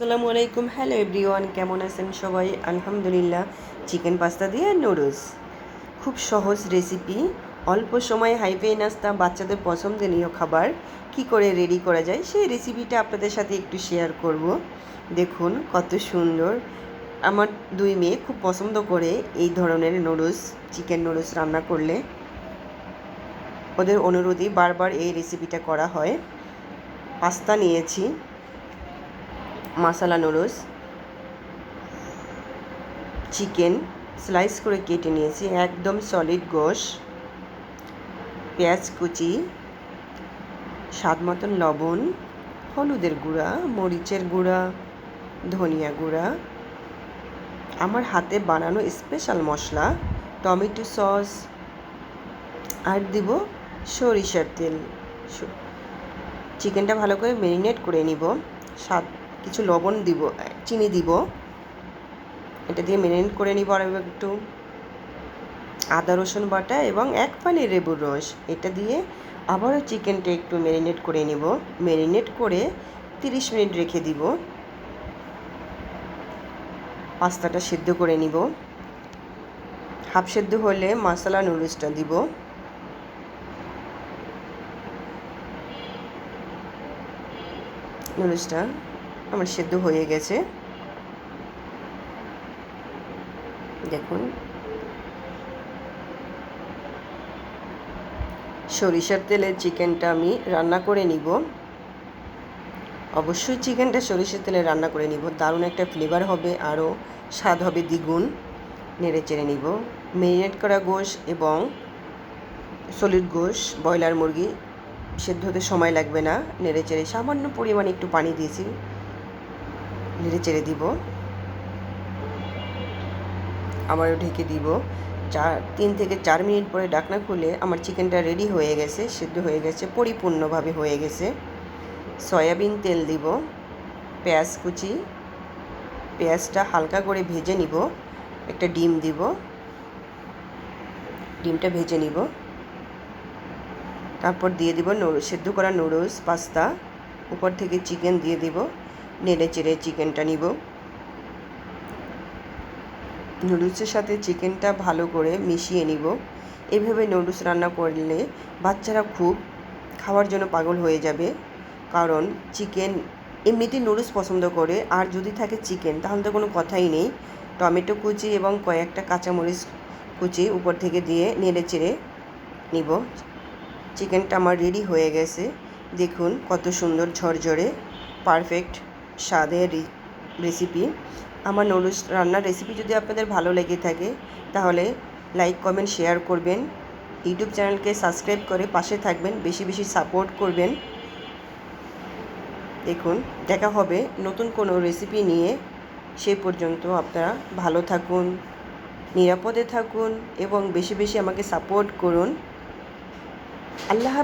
আসসালামু আলাইকুম। Hello everyone কেমন আছেন সবাই? আলহামদুলিল্লাহ চিকেন পাস্তা দিয়ে নুডলস খুব সহজ রেসিপি অল্প সময়ে হাইফাই নাস্তা বাচ্চাদের পছন্দনীয় খাবার। কি করে রেডি করা যায়? সেই রেসিপিটা আপনাদের সাথে একটু শেয়ার করব। দেখুন, কত সুন্দর। আমার দুই মেয়ে খুব পছন্দ করে এই ধরনের নুডলস চিকেন নুডলস রান্না করলে। ওদের অনুরোধে বারবার এই রেসিপিটা করা হয়। পাস্তা নিয়েছি। মাসালা নুডলস চিকেন স্লাইস করে কেটে নিয়েছি, একদম সলিড গোশ, পেঁয়াজ কুচি, স্বাদ মতন লবণ, হলুদের গুঁড়া, মরিচের গুঁড়া, ধনিয়া গুঁড়া। আমার হাতে বানানো স্পেশাল মশলা, টমেটো সস, আর দিব সরিষার তেল। চিকেনটা ভালো করে ম্যারিনেট করে নিব। স্বাদ কিছু লবণ দিব, চিনি দিব। এটা দিয়ে মেরিনেট করে নিব আর একটু। আদা, রসুন বাটা এবং এক পানি লেবুর রস। এটা দিয়ে আবারও চিকেনটা একটু ম্যারিনেট করে নিব। ম্যারিনেট করে তিরিশ মিনিট রেখে দিব। পাস্তাটা সিদ্ধ করে নিব। হাফ সেদ্ধ হলে মশলা নুডলসটা দিব। নুডলসটা আমার সেদ্ধ হয়ে গেছে। দেখুন। সরিষার তেলের চিকেনটা আমি রান্না করে নিব। অবশ্যই চিকেনটা সরিষার তেলে রান্না করে নিব। দারুণ একটা ফ্লেভার হবে, আরও স্বাদ হবে, দ্বিগুণ। নেড়ে চেড়ে নিব। মেরিনেট করা গোশ এবং সলিড গোশ, ব্রয়লার মুরগি সেদ্ধ হতে সময় লাগবে না। নেড়ে চেড়ে সামান্য পরিমাণে একটু পানি দিয়েছি। নেড়ে চেড়ে দিব। আবারও ঢেকে দিব। চার, তিন থেকে চার মিনিট পরে ডাকনা খুলে আমার চিকেনটা রেডি হয়ে গেছে, সেদ্ধ হয়ে গেছে, পরিপূর্ণভাবে হয়ে গেছে। সয়াবিন তেল দিব, পেঁয়াজ কুচি, পেঁয়াজটা হালকা করে ভেজে নিব, একটা ডিম দিব, ডিমটা ভেজে নিব। তারপর দিয়ে দিব সেদ্ধ করা নুডলস পাস্তা, উপর থেকে চিকেন দিয়ে দিব। নেড়ে চেড়ে চিকেনটা নিব। নুডলসের সাথে চিকেনটা ভালো করে মিশিয়ে নিব। এভাবে নুডলস রান্না করলে বাচ্চারা খুব খাওয়ার জন্য পাগল হয়ে যাবে। কারণ চিকেন এমনিতেই নুডলস পছন্দ করে, আর যদি থাকে চিকেন, তাহলে তো কোনো কথাই নেই। টমেটো কুচি এবং কয়েকটা কাঁচামরিচ কুচি উপর থেকে দিয়ে নেড়ে চেড়ে নিব। চিকেনটা আমার রেডি হয়ে গেছে। দেখুন কত সুন্দর ঝরঝরে, পারফেক্ট স্বাদের রেসিপি আমার নুডলস রান্নার রেসিপি যদি আপনাদের ভালো লেগে থাকে, তাহলে লাইক কমেন্ট শেয়ার করবেন। ইউটিউব চ্যানেলকে সাবস্ক্রাইব করে পাশে থাকবেন, বেশি বেশি সাপোর্ট করবেন। দেখুন, দেখা হবে নতুন কোনো রেসিপি নিয়ে। সেই পর্যন্ত আপনারা ভালো থাকুন, নিরাপদে থাকুন এবং বেশি বেশি আমাকে সাপোর্ট করুন। আল্লাহ